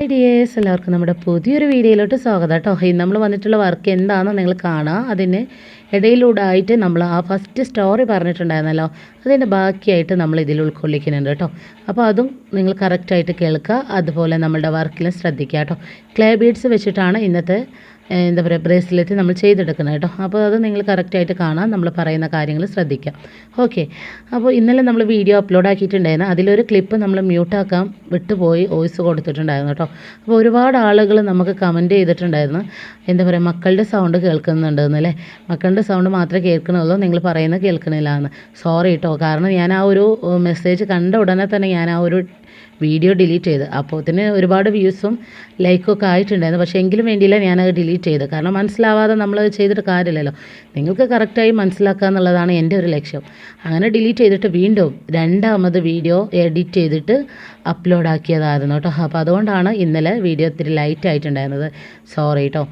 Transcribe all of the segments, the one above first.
Hi dears എല്ലാവർക്കും നമ്മുടെ പുതിയൊരു വീഡിയോയിലോട്ട് സ്വാഗതം കേട്ടോ. ഇന്ന് നമ്മൾ വന്നിട്ടുള്ള വർക്ക് എന്താണെന്ന് നിങ്ങൾ കാണാം. അതിന് ഇടയിലൂടെ ആയിട്ട് നമ്മൾ ആ ഫസ്റ്റ് സ്റ്റോറി പറഞ്ഞിട്ടുണ്ടായിരുന്നല്ലോ. അതിന്റെ ബാക്കിയായിട്ട് നമ്മൾ ഇതിൽ ഉൾക്കൊള്ളിക്കുന്നുണ്ട് കേട്ടോ. അപ്പോൾ അതും നിങ്ങൾ കറക്റ്റായിട്ട് കേൾക്കുക. അതുപോലെ നമ്മളുടെ വർക്കിലും ശ്രദ്ധിക്കുക കേട്ടോ. ക്ലേ ബീഡ്സ് വെച്ചിട്ടാണ് ഇന്നത്തെ എന്താ പറയുക ബ്രേസ്ലെറ്റ് നമ്മൾ ചെയ്തെടുക്കണം കേട്ടോ. അപ്പോൾ അത് നിങ്ങൾ കറക്റ്റായിട്ട് കാണാൻ നമ്മൾ പറയുന്ന കാര്യങ്ങൾ ശ്രദ്ധിക്കാം. ഓക്കെ അപ്പോൾ ഇന്നലെ നമ്മൾ വീഡിയോ അപ്ലോഡ് ആക്കിയിട്ടുണ്ടായിരുന്നു. അതിലൊരു ക്ലിപ്പ് നമ്മൾ മ്യൂട്ടാക്കാൻ വിട്ടുപോയി വോയിസ് കൊടുത്തിട്ടുണ്ടായിരുന്നു കേട്ടോ. അപ്പോൾ ഒരുപാട് ആളുകൾ നമുക്ക് കമന്റ് ചെയ്തിട്ടുണ്ടായിരുന്നു. എന്താ പറയുക മക്കളുടെ സൗണ്ട് കേൾക്കുന്നുണ്ടെന്ന് അല്ലേ? മക്കളുടെ സൗണ്ട് മാത്രമേ കേൾക്കണുള്ളൂ നിങ്ങൾ പറയുന്നത് കേൾക്കണില്ല എന്ന്. സോറി കേട്ടോ കാരണം ഞാൻ ആ ഒരു മെസ്സേജ് കണ്ട ഉടനെ തന്നെ ഞാൻ ആ ഒരു വീഡിയോ ഡിലീറ്റ് ചെയ്ത്. തന്നെ ഒരുപാട് വ്യൂസും ലൈക്കൊക്കെ ആയിട്ടുണ്ടായിരുന്നു. പക്ഷേ എങ്കിലും വേണ്ടിയില്ല ഞാനത് ഡിലീറ്റ് ചെയ്ത്. കാരണം മനസ്സിലാവാതെ നമ്മളത് ചെയ്തിട്ട് കാര്യമില്ലല്ലോ. നിങ്ങൾക്ക് കറക്റ്റായി മനസ്സിലാക്കുക എന്നുള്ളതാണ് എന്റെ ഒരു ലക്ഷ്യം. അങ്ങനെ ഡിലീറ്റ് ചെയ്തിട്ട് വീണ്ടും രണ്ടാമത് വീഡിയോ എഡിറ്റ് ചെയ്തിട്ട് അപ്ലോഡ് ആക്കിയതായിരുന്നു കേട്ടോ. അപ്പോൾ അതുകൊണ്ടാണ് ഇന്നലെ വീഡിയോ ഇത്തിരി ലൈറ്റ് ആയിട്ടുണ്ടായിരുന്നത്. സോറി കേട്ടോ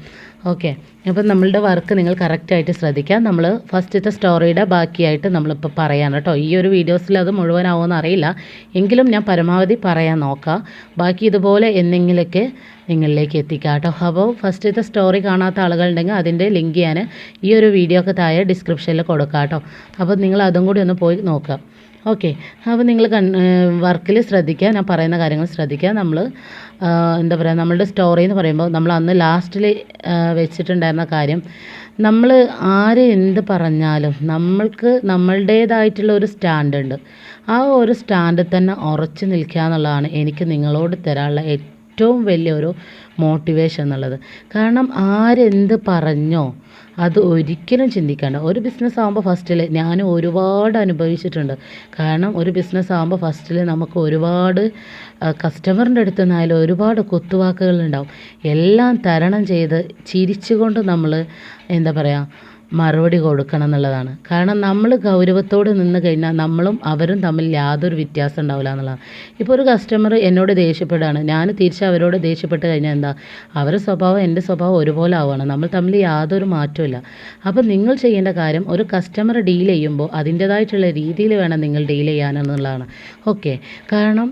ഓക്കെ അപ്പം നമ്മളുടെ വർക്ക് നിങ്ങൾ കറക്റ്റായിട്ട് ശ്രദ്ധിക്കുക. നമ്മൾ ഫസ്റ്റത്തെ സ്റ്റോറിയുടെ ബാക്കിയായിട്ട് നമ്മളിപ്പോൾ പറയാം കേട്ടോ. ഈ ഒരു വീഡിയോസിൽ അത് മുഴുവനാവുമെന്ന് അറിയില്ല. എങ്കിലും ഞാൻ പരമാവധി പറയാൻ നോക്കാം. ബാക്കി ഇതുപോലെ എന്തെങ്കിലുമൊക്കെ നിങ്ങളിലേക്ക് എത്തിക്കാം കേട്ടോ. അപ്പോൾ ഫസ്റ്റത്തെ സ്റ്റോറി കാണാത്ത ആളുകളുണ്ടെങ്കിൽ അതിന്റെ ലിങ്ക് ഞാൻ ഈ ഒരു വീഡിയോ ഒക്കെ താഴെ ഡിസ്ക്രിപ്ഷനിൽ കൊടുക്കാം കേട്ടോ. അപ്പോൾ നിങ്ങൾ അതും കൂടി ഒന്ന് പോയി നോക്കുക. ഓക്കെ അപ്പോൾ നിങ്ങൾ കൺ വർക്കിൽ ശ്രദ്ധിക്കുക. ഞാൻ പറയുന്ന കാര്യങ്ങൾ ശ്രദ്ധിക്കുക. നമ്മൾ എന്താ പറയുക നമ്മളുടെ സ്റ്റോറി എന്ന് പറയുമ്പോൾ നമ്മൾ അന്ന് ലാസ്റ്റിൽ വെച്ചിട്ടുണ്ടായിരുന്ന കാര്യം നമ്മൾ ആര് എന്ത് പറഞ്ഞാലും നമ്മൾക്ക് നമ്മളുടേതായിട്ടുള്ള ഒരു സ്റ്റാൻഡ് ഉണ്ട്. ആ ഒരു സ്റ്റാൻഡിൽ തന്നെ ഉറച്ചു നിൽക്കുക എന്നുള്ളതാണ് എനിക്ക് നിങ്ങളോട് തരാനുള്ള ഏറ്റവും വലിയൊരു മോട്ടിവേഷൻ എന്നുള്ളത്. കാരണം ആരെന്ത് പറഞ്ഞോ അത് ഒരിക്കലും ചിന്തിക്കേണ്ട. ഒരു ബിസിനസ് ആകുമ്പോൾ ഫസ്റ്റിൽ ഞാൻ ഒരുപാട് അനുഭവിച്ചിട്ടുണ്ട്. കാരണം ഒരു ബിസിനസ് ആകുമ്പോൾ ഫസ്റ്റിൽ നമുക്ക് ഒരുപാട് കസ്റ്റമറിന്റെ അടുത്ത് നിന്നായാലും ഒരുപാട് കുത്തുവാക്കുകൾ ഉണ്ടാവും. എല്ലാം തരണം ചെയ്ത് ചിരിച്ചുകൊണ്ട് നമ്മൾ എന്താ പറയുക മറുപടി കൊടുക്കണം എന്നുള്ളതാണ്. കാരണം നമ്മൾ ഗൗരവത്തോടെ നിന്ന് കഴിഞ്ഞാൽ നമ്മളും അവരും തമ്മിൽ യാതൊരു വ്യത്യാസം ഉണ്ടാവില്ല എന്നുള്ളതാണ്. ഇപ്പോൾ ഒരു കസ്റ്റമർ എന്നോട് ദേഷ്യപ്പെടുകയാണ്. ഞാൻ തിരിച്ച് അവരോട് ദേഷ്യപ്പെട്ട് കഴിഞ്ഞാൽ എന്താ? അവരുടെ സ്വഭാവം എന്റെ സ്വഭാവം ഒരുപോലെ ആവുകയാണ്. നമ്മൾ തമ്മിൽ യാതൊരു മാറ്റമില്ല അപ്പോൾ നിങ്ങൾ ചെയ്യേണ്ട കാര്യം ഒരു കസ്റ്റമർ ഡീൽ ചെയ്യുമ്പോൾ അതിന്റേതായിട്ടുള്ള രീതിയിൽ വേണം നിങ്ങൾ ഡീൽ ചെയ്യാനെന്നുള്ളതാണ് ഓക്കെ കാരണം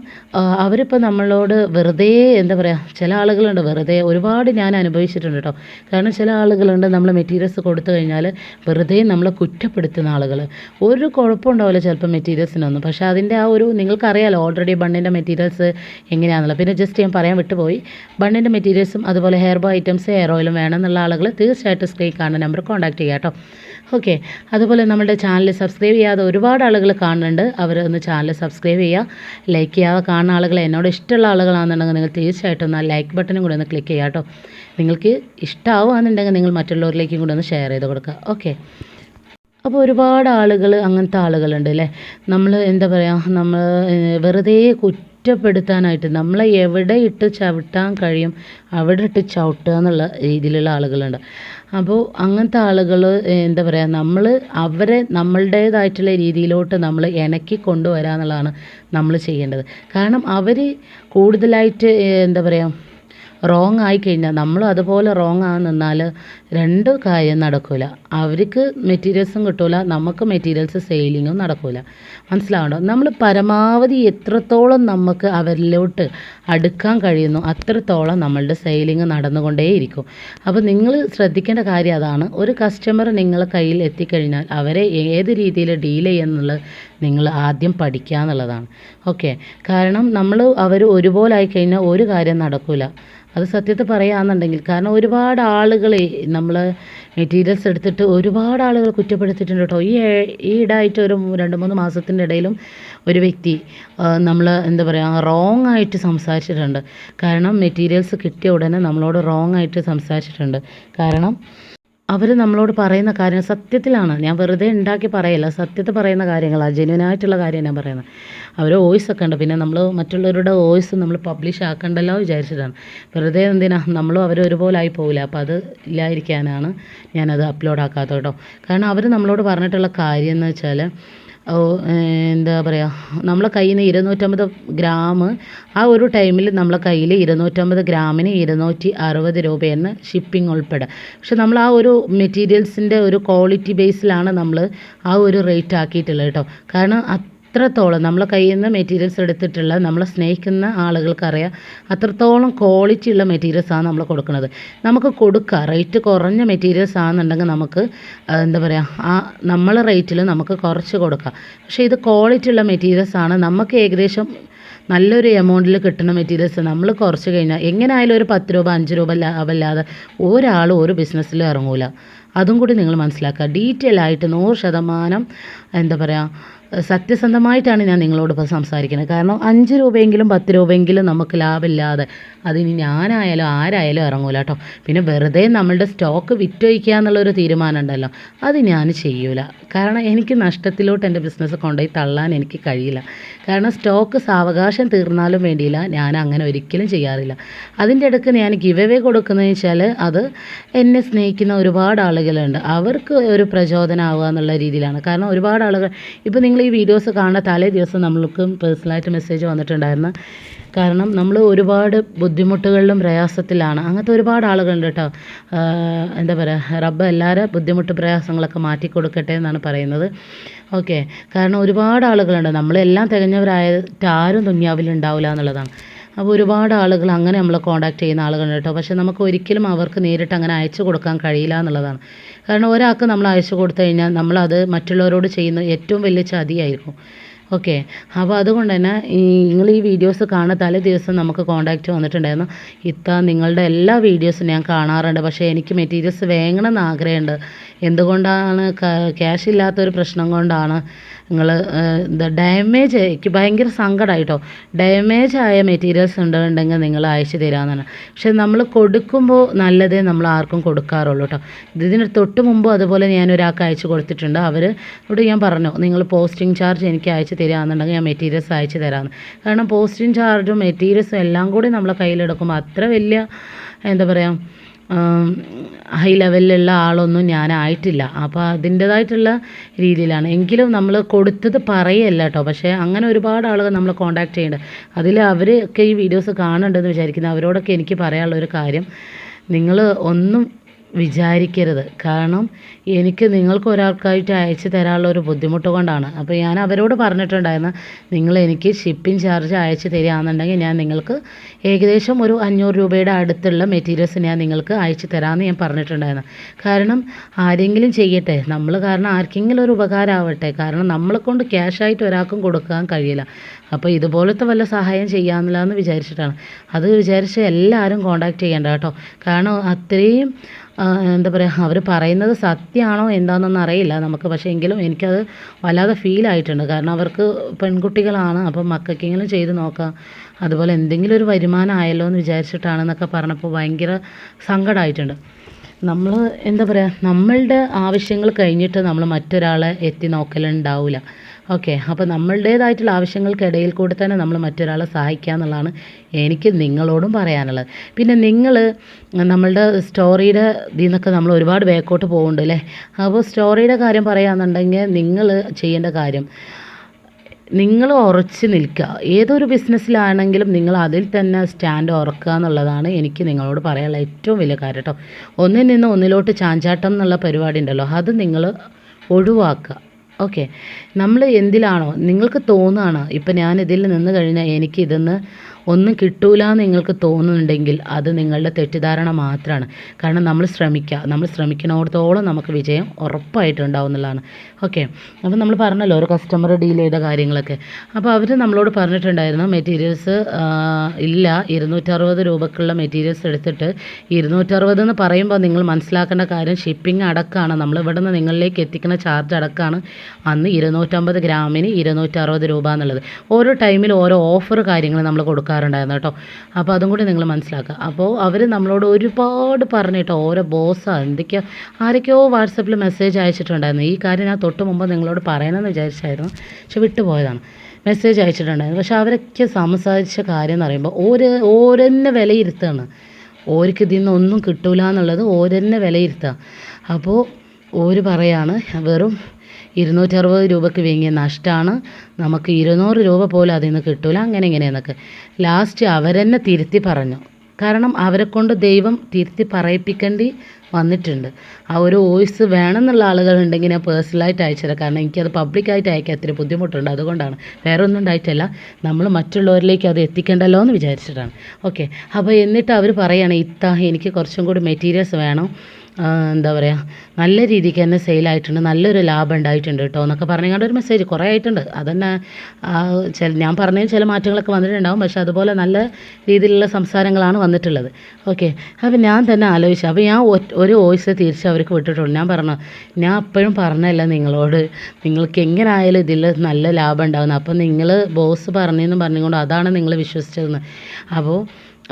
അവരിപ്പോൾ നമ്മളോട് വെറുതെ എന്താ പറയുക ചില ആളുകളുണ്ട് വെറുതെ ഒരുപാട് ഞാൻ അനുഭവിച്ചിട്ടുണ്ട് കേട്ടോ. കാരണം ചില ആളുകളുണ്ട് നമ്മൾ മെറ്റീരിയൽസ് കൊടുത്തു കഴിഞ്ഞാൽ വെറുതെ നമ്മളെ കുറ്റപ്പെടുത്തുന്ന ആളുകൾ ഒരു കുഴപ്പമുണ്ടാവില്ല ചിലപ്പോൾ മെറ്റീരിയൽസിനൊന്നും. പക്ഷേ അതിന്റെ ആ ഒരു നിങ്ങൾക്കറിയാലോ ഓൾറെഡി ബണ്ണിന്റെ മെറ്റീരിയൽസ് എങ്ങനെയാണെന്നുള്ളത് പിന്നെ ജസ്റ്റ് ഞാൻ പറയാൻ വിട്ടുപോയി. ബണ്ണിന്റെ മെറ്റീരിയൽസും അതുപോലെ ഹെയർ ബോ ഐറ്റംസ് ഹെയർ ഓയിലും വേണമെന്നുള്ള ആളുകൾ തീർച്ചയായിട്ടും സ്ക്രീൻ കാണുന്ന നമ്പർ കോൺടാക്ട് ചെയ്യാം കേട്ടോ. ഓക്കെ അതുപോലെ നമ്മുടെ ചാനൽ സബ്സ്ക്രൈബ് ചെയ്യാതെ ഒരുപാട് ആളുകൾ കാണുന്നുണ്ട്. അവർ ഒന്ന് ചാനൽ സബ്സ്ക്രൈബ് ചെയ്യുക ലൈക്ക് ചെയ്യാതെ കാണുന്ന ആളുകൾ എന്നോട് ഇഷ്ടമുള്ള ആളുകളാണെന്നുണ്ടെങ്കിൽ നിങ്ങൾ തീർച്ചയായിട്ടും ഒന്ന് ആ ലൈക്ക് ബട്ടനും കൂടി ഒന്ന് ക്ലിക്ക് ചെയ്യുക കേട്ടോ നിങ്ങൾക്ക് ഇഷ്ടമാവുകയാണെന്നുണ്ടെങ്കിൽ നിങ്ങൾ മറ്റുള്ളവരിലേക്കും കൂടി ഒന്ന് ഷെയർ ചെയ്ത് കൊടുക്കുക. ഓക്കെ അപ്പോൾ ഒരുപാട് ആളുകൾ അങ്ങനത്തെ ആളുകളുണ്ട് അല്ലേ? നമ്മൾ എന്താ പറയുക നമ്മൾ വെറുതെ കുറ്റപ്പെടുത്താനായിട്ട് നമ്മളെ എവിടെ ഇട്ട് ചവിട്ടാൻ കഴിയും അവിടെ ഇട്ട് ചവിട്ടുക എന്നുള്ള രീതിയിലുള്ള ആളുകളുണ്ട്. അപ്പോൾ അങ്ങനത്തെ ആളുകൾ എന്താ പറയുക നമ്മൾ അവരെ നമ്മളുടേതായിട്ടുള്ള രീതിയിലോട്ട് നമ്മൾ ഇണക്കി കൊണ്ടുവരിക എന്നുള്ളതാണ് നമ്മൾ ചെയ്യേണ്ടത്. കാരണം അവർ കൂടുതലായിട്ട് എന്താ പറയുക റോങ് ആയി കഴിഞ്ഞാൽ നമ്മളും അതുപോലെ റോങ് ആയി നിന്നാൽ രണ്ട് കാര്യം നടക്കില്ല അവർക്ക് മെറ്റീരിയൽസും കിട്ടില്ല നമുക്ക് മെറ്റീരിയൽസ് സെയിലിങ്ങും നടക്കില്ല മനസ്സിലാവണ്ടോ? നമ്മൾ പരമാവധി എത്രത്തോളം നമുക്ക് അവരിലോട്ട് അടുക്കാൻ കഴിയുന്നു അത്രത്തോളം നമ്മളുടെ സെയിലിംഗ് നടന്നുകൊണ്ടേയിരിക്കും. അപ്പോൾ നിങ്ങൾ ശ്രദ്ധിക്കേണ്ട കാര്യം അതാണ്. ഒരു കസ്റ്റമർ നിങ്ങളെ കയ്യിൽ എത്തിക്കഴിഞ്ഞാൽ അവരെ ഏത് രീതിയിൽ ഡീൽ ചെയ്യുന്നുള്ളത് നിങ്ങൾ ആദ്യം പഠിക്കുക എന്നുള്ളതാണ്. ഓക്കെ കാരണം നമ്മൾ അവർ ഒരുപോലെ ആയി കഴിഞ്ഞാൽ ഒരു കാര്യം നടക്കില്ല അത് സത്യത്തിൽ പറയുകയാണെന്നുണ്ടെങ്കിൽ കാരണം ഒരുപാട് ആളുകൾ നമ്മൾ മെറ്റീരിയൽസ് എടുത്തിട്ട് ഒരുപാട് ആളുകൾ കുറ്റപ്പെടുത്തിയിട്ടുണ്ട് കേട്ടോ. ഈ ഈ ഇടായിട്ട് ഒരു രണ്ട് മൂന്ന് മാസത്തിന്റെ ഇടയിലും ഒരു വ്യക്തി നമ്മൾ എന്താ പറയുക റോങ് ആയിട്ട് സംസാരിച്ചിട്ടുണ്ട്. കാരണം മെറ്റീരിയൽസ് കിട്ടിയ ഉടനെ നമ്മളോട് റോങ് ആയിട്ട് സംസാരിച്ചിട്ടുണ്ട്. കാരണം അവർ നമ്മളോട് പറയുന്ന കാര്യം സത്യത്തിലാണ്. ഞാൻ വെറുതെ ഉണ്ടാക്കി പറയല്ല സത്യത്തിൽ പറയുന്ന കാര്യങ്ങളാണ്. ജെന്യൂൻ ആയിട്ടുള്ള കാര്യം ഞാൻ പറയുന്നത്. അവർ വോയിസ് ഒക്കെ ഉണ്ട്. പിന്നെ നമ്മൾ മറ്റുള്ളവരുടെ വോയിസ് നമ്മൾ പബ്ലിഷ് ആക്കണ്ടല്ലോ വിചാരിച്ചിട്ടാണ്. വെറുതെ എന്തിനാ? നമ്മളും അവർ ഒരുപോലെ ആയി പോകില്ല അപ്പോൾ അത് ഇല്ലായിരിക്കാനാണ് ഞാനത് അപ്ലോഡ് ആക്കാത്തത് കേട്ടോ. കാരണം അവർ നമ്മളോട് പറഞ്ഞിട്ടുള്ള കാര്യം എന്ന് വെച്ചാൽ എന്താ പറയുക നമ്മളെ കയ്യിൽ നിന്ന് ഇരുന്നൂറ്റമ്പത് ഗ്രാം ആ ഒരു ടൈമിൽ നമ്മളെ കയ്യിൽ ഇരുന്നൂറ്റമ്പത് ഗ്രാമിന് ഇരുന്നൂറ്റി അറുപത് രൂപയെന്ന് ഷിപ്പിംഗ് ഉൾപ്പെടെ. പക്ഷെ നമ്മൾ ആ ഒരു മെറ്റീരിയൽസിന്റെ ഒരു ക്വാളിറ്റി ബേസിലാണ് നമ്മൾ ആ ഒരു റേറ്റ് ആക്കിയിട്ടുള്ളത് കേട്ടോ കാരണം അത്ര അത്രത്തോളം നമ്മളെ കയ്യിൽ നിന്ന് മെറ്റീരിയൽസ് എടുത്തിട്ടുള്ള നമ്മളെ സ്നേഹിക്കുന്ന ആളുകൾക്കറിയാം അത്രത്തോളം ക്വാളിറ്റി ഉള്ള മെറ്റീരിയൽസാണ് നമ്മൾ കൊടുക്കുന്നത്. നമുക്ക് കൊടുക്കുക റേറ്റ് കുറഞ്ഞ മെറ്റീരിയൽസ് ആണെന്നുണ്ടെങ്കിൽ നമുക്ക് എന്താ പറയുക ആ നമ്മളെ റേറ്റിൽ നമുക്ക് കുറച്ച് കൊടുക്കാം. പക്ഷേ ഇത് ക്വാളിറ്റി ഉള്ള മെറ്റീരിയൽസ് ആണ്. നമുക്ക് ഏകദേശം നല്ലൊരു എമൗണ്ടിൽ കിട്ടുന്ന മെറ്റീരിയൽസ് നമ്മൾ കുറച്ച് കഴിഞ്ഞാൽ എങ്ങനെയായാലും ഒരു പത്ത് രൂപ അഞ്ച് രൂപ ലാഭമില്ലാതെ ഒരാളും ഒരു ബിസിനസ്സിൽ ഇറങ്ങൂല. അതും കൂടി നിങ്ങൾ മനസ്സിലാക്കുക. ഡീറ്റെയിൽ ആയിട്ട് നൂറ് ശതമാനം എന്താ പറയുക സത്യസന്ധമായിട്ടാണ് ഞാൻ നിങ്ങളോട് ഇപ്പോൾ സംസാരിക്കുന്നത്. കാരണം അഞ്ച് രൂപയെങ്കിലും പത്ത് രൂപയെങ്കിലും നമുക്ക് ലാഭമില്ലാതെ അതിന് ഞാനായാലും ആരായാലും ഇറങ്ങൂല കേട്ടോ. പിന്നെ വെറുതെ നമ്മളുടെ സ്റ്റോക്ക് വിറ്റൊഴിക്കുക എന്നുള്ളൊരു തീരുമാനം ഉണ്ടല്ലോ അത് ഞാൻ ചെയ്യൂല. കാരണം എനിക്ക് നഷ്ടത്തിലോട്ട് എന്റെ ബിസിനസ് കൊണ്ടുപോയി തള്ളാൻ എനിക്ക് കഴിയില്ല. കാരണം സ്റ്റോക്ക് സാവകാശം തീർന്നാലും വേണ്ടിയില്ല. ഞാൻ അങ്ങനെ ഒരിക്കലും ചെയ്യാറില്ല. അതിന്റെ ഇടയ്ക്ക് ഞാൻ ഗിവ് എവേ കൊടുക്കുന്നതെന്ന് വെച്ചാൽ അത് എന്നെ സ്നേഹിക്കുന്ന ഒരുപാട് ആളുകളുണ്ട്. അവർക്ക് ഒരു പ്രചോദനമാവുക എന്നുള്ള രീതിയിലാണ്. കാരണം ഒരുപാട് ആളുകൾ ഇപ്പോൾ നിങ്ങൾ ഈ വീഡിയോസ് കാണുന്ന തലേ ദിവസം നമ്മൾക്ക് പേഴ്സണലായിട്ട് മെസ്സേജ് വന്നിട്ടുണ്ടായിരുന്നു. കാരണം നമ്മൾ ഒരുപാട് ബുദ്ധിമുട്ടുകളിലും പ്രയാസത്തിലാണ്. അങ്ങനത്തെ ഒരുപാട് ആളുകളുണ്ട് കേട്ടോ. എന്താ പറയുക റബ്ബ് എല്ലാവരും ബുദ്ധിമുട്ട് പ്രയാസങ്ങളൊക്കെ മാറ്റി കൊടുക്കട്ടെ എന്നാണ് പറയുന്നത്. ഓക്കെ. കാരണം ഒരുപാട് ആളുകളുണ്ട്. നമ്മളെല്ലാം തികഞ്ഞവരായിട്ട് ആരും ദുന്യാവിലുണ്ടാവില്ല എന്നുള്ളതാണ്. അപ്പോൾ ഒരുപാട് ആളുകൾ അങ്ങനെ നമ്മളെ കോൺടാക്ട് ചെയ്യുന്ന ആളുകളുണ്ട് കേട്ടോ. പക്ഷേ നമുക്ക് ഒരിക്കലും അവർക്ക് നേരിട്ട് അങ്ങനെ അയച്ചു കൊടുക്കാൻ കഴിയില്ല എന്നുള്ളതാണ്. കാരണം ഒരാൾക്ക് നമ്മൾ അയച്ചു കൊടുത്തു കഴിഞ്ഞാൽ നമ്മളത് മറ്റുള്ളവരോട് ചെയ്യുന്ന ഏറ്റവും വലിയ ചതിയായിരിക്കും. ഓക്കെ. അപ്പോൾ അതുകൊണ്ട് തന്നെ ഈ നിങ്ങൾ ഈ വീഡിയോസ് കാണുന്ന തലേ ദിവസം നമുക്ക് കോൺടാക്റ്റ് വന്നിട്ടുണ്ടായിരുന്നു. ഇത്ത നിങ്ങളുടെ എല്ലാ വീഡിയോസും ഞാൻ കാണാറുണ്ട്. പക്ഷേ എനിക്ക് മെറ്റീരിയൽസ് വേങ്ങണമെന്ന് ആഗ്രഹമുണ്ട്. എന്തുകൊണ്ടാണ് ക്യാഷ് ഇല്ലാത്തൊരു പ്രശ്നം കൊണ്ടാണ് നിങ്ങൾ ഡാമേജ് എനിക്ക് ഭയങ്കര സങ്കടമായിട്ടോ ഡാമേജ് ആയ മെറ്റീരിയൽസ് ഉണ്ടെന്നുണ്ടെങ്കിൽ നിങ്ങൾ അയച്ചു തരാമെന്നാണ് പക്ഷെ നമ്മൾ കൊടുക്കുമ്പോൾ നല്ലതേ നമ്മൾ ആർക്കും കൊടുക്കാറുള്ളൂ കേട്ടോ. ഇതിന് തൊട്ട് മുമ്പ് അതുപോലെ ഞാൻ ഒരാൾക്ക് അയച്ചു കൊടുത്തിട്ടുണ്ട്. ഇവിടെ ഞാൻ പറഞ്ഞു നിങ്ങൾ പോസ്റ്റിംഗ് ചാർജ് എനിക്ക് അയച്ചു തരാമെന്നുണ്ടെങ്കിൽ ഞാൻ മെറ്റീരിയൽസ് അയച്ചു തരാമെന്ന് കാരണം പോസ്റ്റിംഗ് ചാർജും മെറ്റീരിയൽസും എല്ലാം കൂടി നമ്മളെ കയ്യിലെടുക്കുമ്പോൾ അത്ര വലിയ എന്താ പറയുക ഹൈ ലെവലിലുള്ള ആളൊന്നും ഞാനായിട്ടില്ല. അപ്പോൾ അതിന്റേതായിട്ടുള്ള രീതിയിലാണ്. എങ്കിലും നമ്മൾ കൊടുത്തത് പറയല്ല കേട്ടോ പക്ഷേ അങ്ങനെ ഒരുപാട് ആളുകൾ നമ്മൾ കോൺടാക്ട് ചെയ്യുന്നുണ്ട് അതിൽ അവരൊക്കെ ഈ വീഡിയോസ് കാണുന്നുണ്ടെന്ന് വിചാരിക്കുന്നു. അവരോടൊക്കെ എനിക്ക് പറയാനുള്ള ഒരു കാര്യം നിങ്ങൾ ഒന്നും വിചാരിക്കരുത്. കാരണം എനിക്ക് നിങ്ങൾക്ക് ഒരാൾക്കായിട്ട് അയച്ചു തരാനുള്ള ഒരു ബുദ്ധിമുട്ട് കൊണ്ടാണ്. അപ്പോൾ ഞാൻ അവരോട് പറഞ്ഞിട്ടുണ്ടായിരുന്നു നിങ്ങൾ എനിക്ക് ഷിപ്പിംഗ് ചാർജ് അയച്ചു തരികയാണെന്നുണ്ടെങ്കിൽ ഞാൻ നിങ്ങൾക്ക് ഏകദേശം ഒരു അഞ്ഞൂറ് രൂപയുടെ അടുത്തുള്ള മെറ്റീരിയൽസ് ഞാൻ നിങ്ങൾക്ക് അയച്ചു തരാമെന്ന് ഞാൻ പറഞ്ഞിട്ടുണ്ടായിരുന്നു. കാരണം ആരെങ്കിലും ചെയ്യട്ടെ നമ്മൾ കാരണം ആർക്കെങ്കിലും ഒരു ഉപകാരമാവട്ടെ. കാരണം നമ്മളെ കൊണ്ട് ക്യാഷായിട്ട് ഒരാൾക്കും കൊടുക്കാൻ കഴിയില്ല. അപ്പോൾ ഇതുപോലത്തെ വല്ല സഹായം ചെയ്യാമെന്നില്ല എന്ന് വിചാരിച്ചിട്ടാണ്. അത് വിചാരിച്ച് എല്ലാവരും കോണ്ടാക്ട് ചെയ്യേണ്ട കേട്ടോ. കാരണം അത്രയും എന്താ പറയുക അവർ പറയുന്നത് സത്യമാണോ എന്താണെന്നൊന്നും അറിയില്ല നമുക്ക്. പക്ഷേ എങ്കിലും എനിക്കത് വല്ലാതെ ഫീൽ ആയിട്ടുണ്ട്. കാരണം അവർക്ക് പെൺകുട്ടികളാണ് അപ്പം മക്കൾക്കെങ്കിലും ചെയ്ത് നോക്കാം. അതുപോലെ എന്തെങ്കിലും ഒരു വരുമാനം ആയല്ലോ എന്ന് വിചാരിച്ചിട്ടാണെന്നൊക്കെ പറഞ്ഞപ്പോൾ ഭയങ്കര സങ്കടമായിട്ടുണ്ട് നമ്മൾ എന്താ പറയുക നമ്മളുടെ ആവശ്യങ്ങൾ കഴിഞ്ഞിട്ട് നമ്മൾ മറ്റൊരാളെ എത്തി നോക്കലുണ്ടാവില്ല ഓക്കെ അപ്പോൾ നമ്മളുടേതായിട്ടുള്ള ആവശ്യങ്ങൾക്കിടയിൽ കൂടെ തന്നെ നമ്മൾ മറ്റൊരാളെ സഹായിക്കുക എന്നുള്ളതാണ് എനിക്ക് നിങ്ങളോടും പറയാനുള്ളത്. പിന്നെ നിങ്ങൾ നമ്മളുടെ സ്റ്റോറിയുടെ ഇതിൽ നിന്നൊക്കെ നമ്മൾ ഒരുപാട് ബാക്കോട്ട് പോകുന്നുണ്ട് അല്ലേ? അപ്പോൾ സ്റ്റോറിയുടെ കാര്യം പറയുകയാണെന്നുണ്ടെങ്കിൽ നിങ്ങൾ ചെയ്യേണ്ട കാര്യം നിങ്ങൾ ഉറച്ച് നിൽക്കുക. ഏതൊരു ബിസിനസ്സിലാണെങ്കിലും നിങ്ങൾ അതിൽ തന്നെ സ്റ്റാൻഡ് ഉറക്കുക എന്നുള്ളതാണ് എനിക്ക് നിങ്ങളോട് പറയാനുള്ള ഏറ്റവും വലിയ കാര്യം കേട്ടോ. ഒന്നിൽ നിന്ന് ഒന്നിലോട്ട് ചാഞ്ചാട്ടം എന്നുള്ള പരിപാടി ഉണ്ടല്ലോ അത് നിങ്ങൾ ഒഴിവാക്കുക. ഓക്കെ. നമ്മൾ എന്തിലാണോ നിങ്ങൾക്ക് തോന്നുകയാണ് ഇപ്പം ഞാൻ ഇതിൽ നിന്ന് കഴിഞ്ഞാൽ എനിക്ക് ഇതിന്ന് ഒന്നും കിട്ടൂല എന്ന് നിങ്ങൾക്ക് തോന്നുന്നുണ്ടെങ്കിൽ അത് നിങ്ങളുടെ തെറ്റിദ്ധാരണ മാത്രമാണ് കാരണം നമ്മൾ ശ്രമിക്കുക നമ്മൾ ശ്രമിക്കണോടത്തോളം നമുക്ക് വിജയം ഉറപ്പായിട്ടുണ്ടാവും എന്നുള്ളതാണ് ഓക്കെ അപ്പോൾ നമ്മൾ പറഞ്ഞല്ലോ ഒരു കസ്റ്റമർ ഡീൽ ചെയ്ത കാര്യങ്ങളൊക്കെ. അപ്പോൾ അവർ നമ്മളോട് പറഞ്ഞിട്ടുണ്ടായിരുന്നു മെറ്റീരിയൽസ് ഇല്ല ഇരുന്നൂറ്ററുപത് രൂപക്കുള്ള മെറ്റീരിയൽസ് എടുത്തിട്ട് ഇരുന്നൂറ്ററുപത് എന്ന് പറയുമ്പോൾ നിങ്ങൾ മനസ്സിലാക്കേണ്ട കാര്യം ഷിപ്പിംഗ് അടക്കമാണ് നമ്മൾ ഇവിടെ നിന്ന് നിങ്ങളിലേക്ക് എത്തിക്കുന്ന ചാർജ് അടക്കമാണ് അന്ന് ഇരുന്നൂറ്റമ്പത് ഗ്രാമിന് ഇരുന്നൂറ്ററുപത് രൂപ എന്നുള്ളത്. ഓരോ ടൈമിൽ ഓരോ ഓഫർ കാര്യങ്ങൾ നമ്മൾ കൊടുക്കാറുണ്ടായിരുന്നു കേട്ടോ. അപ്പോൾ അതും കൂടി നിങ്ങൾ മനസ്സിലാക്കുക. അപ്പോൾ അവർ നമ്മളോട് ഒരുപാട് പറഞ്ഞിട്ടോ ഓരോ ബോസാ എന്തൊക്കെയോ ആരൊക്കെയോ വാട്സപ്പിൽ മെസ്സേജ് അയച്ചിട്ടുണ്ടായിരുന്നു. ഈ കാര്യം ഞാൻ തൊട്ട് മുമ്പ് നിങ്ങളോട് പറയണമെന്ന് വിചാരിച്ചായിരുന്നു പക്ഷെ വിട്ടുപോയതാണ്. മെസ്സേജ് അയച്ചിട്ടുണ്ടായിരുന്നു. പക്ഷെ അവരൊക്കെ സംസാരിച്ച കാര്യം എന്ന് പറയുമ്പോൾ ഓരോ ഓരോന്നെ വിലയിരുത്തുകയാണ്. ഓർക്ക് ഇതിൽ നിന്നൊന്നും കിട്ടൂല എന്നുള്ളത് ഓരെന്നെ വിലയിരുത്തുക. അപ്പോൾ ഓര് പറയാണ് വെറും ഇരുന്നൂറ്ററുപത് രൂപയ്ക്ക് വാങ്ങിയ നഷ്ടമാണ് നമുക്ക് ഇരുന്നൂറ് രൂപ പോലും അതിൽ നിന്ന് കിട്ടൂല. അങ്ങനെ ഇങ്ങനെയെന്നൊക്കെ. ലാസ്റ്റ് അവരെന്നെ തിരുത്തി പറഞ്ഞു. കാരണം അവരെ കൊണ്ട് ദൈവം തിരുത്തി പറയിപ്പിക്കേണ്ടി വന്നിട്ടുണ്ട്. ആ ഒരു വോയിസ് വേണമെന്നുള്ള ആളുകളുണ്ടെങ്കിൽ ഞാൻ പേഴ്സണലായിട്ട് അയച്ചുതരാം. കാരണം എനിക്കത് പബ്ലിക്കായിട്ട് അയക്കാൻ ഇത്തിരി ബുദ്ധിമുട്ടുണ്ട്. അതുകൊണ്ടാണ്. വേറെ ഒന്നും ഉണ്ടായിട്ടല്ല. നമ്മൾ മറ്റുള്ളവരിലേക്ക് അത് എത്തിക്കേണ്ടല്ലോ എന്ന് വിചാരിച്ചിട്ടാണ്. ഓക്കെ അപ്പോൾ എന്നിട്ട് അവർ പറയുകയാണ് ഇത്ത എനിക്ക് കുറച്ചും കൂടി മെറ്റീരിയൽസ് വേണം. എന്താ പറയുക നല്ല രീതിക്ക് തന്നെ സെയിലായിട്ടുണ്ട് നല്ലൊരു ലാഭം ഉണ്ടായിട്ടുണ്ട് കേട്ടോ എന്നൊക്കെ പറഞ്ഞുകൊണ്ട് ഒരു മെസ്സേജ് കുറേ ആയിട്ടുണ്ട്. അതന്നെ ചില ഞാൻ പറഞ്ഞ ചില മാറ്റങ്ങളൊക്കെ വന്നിട്ടുണ്ടാവും. പക്ഷേ അതുപോലെ നല്ല രീതിയിലുള്ള സംസാരങ്ങളാണ് വന്നിട്ടുള്ളത്. ഓക്കെ അപ്പോൾ ഞാൻ തന്നെ ആലോചിച്ചു. അപ്പോൾ ഞാൻ ഒരു വോയിസ് തിരിച്ച് അവർക്ക് വിട്ടിട്ടുണ്ട് ഞാൻ പറഞ്ഞു ഞാൻ അപ്പോഴും പറഞ്ഞല്ല നിങ്ങളോട്. നിങ്ങൾക്ക് എങ്ങനെ ആയാലും ഇതിൽ നല്ല ലാഭം ഉണ്ടാകുന്നു അപ്പോൾ നിങ്ങൾ ബോസ് പറഞ്ഞെന്ന് പറഞ്ഞുകൊണ്ട് അതാണ് നിങ്ങൾ വിശ്വസിച്ചതെന്ന്. അപ്പോൾ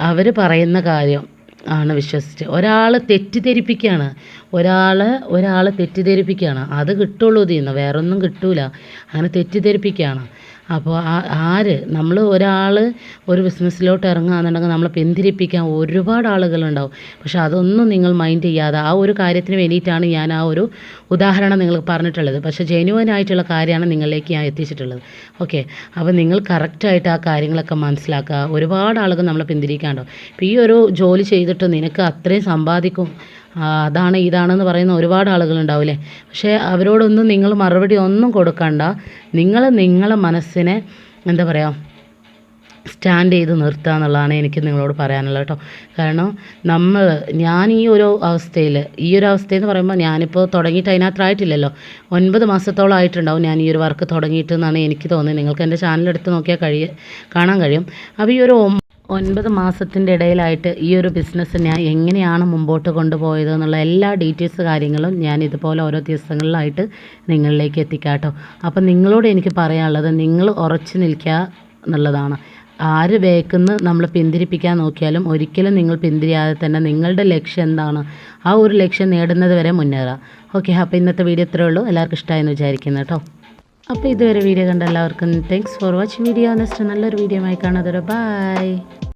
അവർ പറയുന്ന കാര്യം ആണ് വിശ്വസിച്ച് ഒരാൾ തെറ്റിദ്ധരിപ്പിക്കുകയാണ് ഒരാൾ ഒരാൾ തെറ്റിദ്ധരിപ്പിക്കുകയാണ് അത് കിട്ടുള്ളൂ ഇതിൽ നിന്ന് വേറെ ഒന്നും കിട്ടൂല. അങ്ങനെ തെറ്റിദ്ധരിപ്പിക്കുകയാണ് അപ്പോൾ ആ ആര്? നമ്മൾ ഒരാൾ ഒരു ബിസിനസ്സിലോട്ട് ഇറങ്ങുകയാണെന്നുണ്ടെങ്കിൽ നമ്മളെ പിന്തിരിപ്പിക്കാൻ ഒരുപാട് ആളുകളുണ്ടാവും. പക്ഷെ അതൊന്നും നിങ്ങൾ മൈൻഡ് ചെയ്യാതെ ആ ഒരു കാര്യത്തിന് വേണ്ടിയിട്ടാണ് ഞാൻ ആ ഒരു ഉദാഹരണം നിങ്ങൾക്ക് പറഞ്ഞിട്ടുള്ളത്. പക്ഷെ ജെന്യുവൻ ആയിട്ടുള്ള കാര്യമാണ് നിങ്ങളിലേക്ക് ഞാൻ എത്തിച്ചിട്ടുള്ളത്. ഓക്കെ അപ്പോൾ നിങ്ങൾ കറക്റ്റായിട്ട് ആ കാര്യങ്ങളൊക്കെ മനസ്സിലാക്കുക. ഒരുപാട് ആളുകൾ നമ്മളെ പിന്തിരിക്കാണ്ടാവും ഇപ്പോൾ ഈ ഒരു ജോലി ചെയ്തിട്ട് നിനക്ക് അത്രയും സമ്പാദിക്കും അതാണ് ഇതാണെന്ന് പറയുന്ന ഒരുപാട് ആളുകളുണ്ടാവില്ലേ? പക്ഷേ അവരോടൊന്നും നിങ്ങൾ മറുപടി ഒന്നും കൊടുക്കണ്ട. നിങ്ങൾ നിങ്ങളെ മനസ്സിനെ എന്താ പറയുക സ്റ്റാൻഡ് ചെയ്ത് നിർത്തുക എന്നുള്ളതാണ് എനിക്ക് നിങ്ങളോട് പറയാനുള്ളത് കേട്ടോ. കാരണം നമ്മൾ ഞാൻ ഈ ഒരു അവസ്ഥയിൽ ഈ ഒരു അവസ്ഥയെന്ന് പറയുമ്പോൾ ഞാനിപ്പോൾ തുടങ്ങിയിട്ട് അതിനകത്തായിട്ടില്ലല്ലോ ഒൻപത് മാസത്തോളം ആയിട്ടുണ്ടാവും ഞാൻ ഈ ഒരു വർക്ക് തുടങ്ങിയിട്ട് എന്നാണ് എനിക്ക് തോന്നുന്നത്. നിങ്ങൾക്ക് എന്റെ ചാനൽ എടുത്ത് നോക്കിയാൽ കഴിയ കാണാൻ കഴിയും. അപ്പോൾ ഈ ഒരു ഒൻപത് മാസത്തിന്റെ ഇടയിലായിട്ട് ഈ ഒരു ബിസിനസ് ഞാൻ എങ്ങനെയാണ് മുമ്പോട്ട് കൊണ്ടുപോയത് എന്നുള്ള എല്ലാ ഡീറ്റെയിൽസ് കാര്യങ്ങളും ഞാൻ ഇതുപോലെ ഓരോ ദിവസങ്ങളിലായിട്ട് നിങ്ങളിലേക്ക് എത്തിക്കാട്ടോ. അപ്പം നിങ്ങളോട് എനിക്ക് പറയാനുള്ളത് നിങ്ങൾ ഉറച്ചു നിൽക്കുക എന്നുള്ളതാണ്. ആര് വേക്കുന്ന നമ്മൾ പിന്തിരിപ്പിക്കാൻ നോക്കിയാലും ഒരിക്കലും നിങ്ങൾ പിന്തിരിയാതെ തന്നെ നിങ്ങളുടെ ലക്ഷ്യം എന്താണ്? ആ ഒരു ലക്ഷ്യം നേടുന്നത് വരെ മുന്നേറുക. ഓക്കെ അപ്പോൾ ഇന്നത്തെ വീഡിയോ ഇത്രയേ ഉള്ളൂ. എല്ലാവർക്കും ഇഷ്ടമായെന്ന് വിചാരിക്കുന്നു കേട്ടോ. അപ്പോൾ ഇതുവരെ വീഡിയോ കണ്ട എല്ലാവർക്കും thanks for watching video next നല്ലൊരു വീഡിയോ ആയി കാണാതെ ബൈ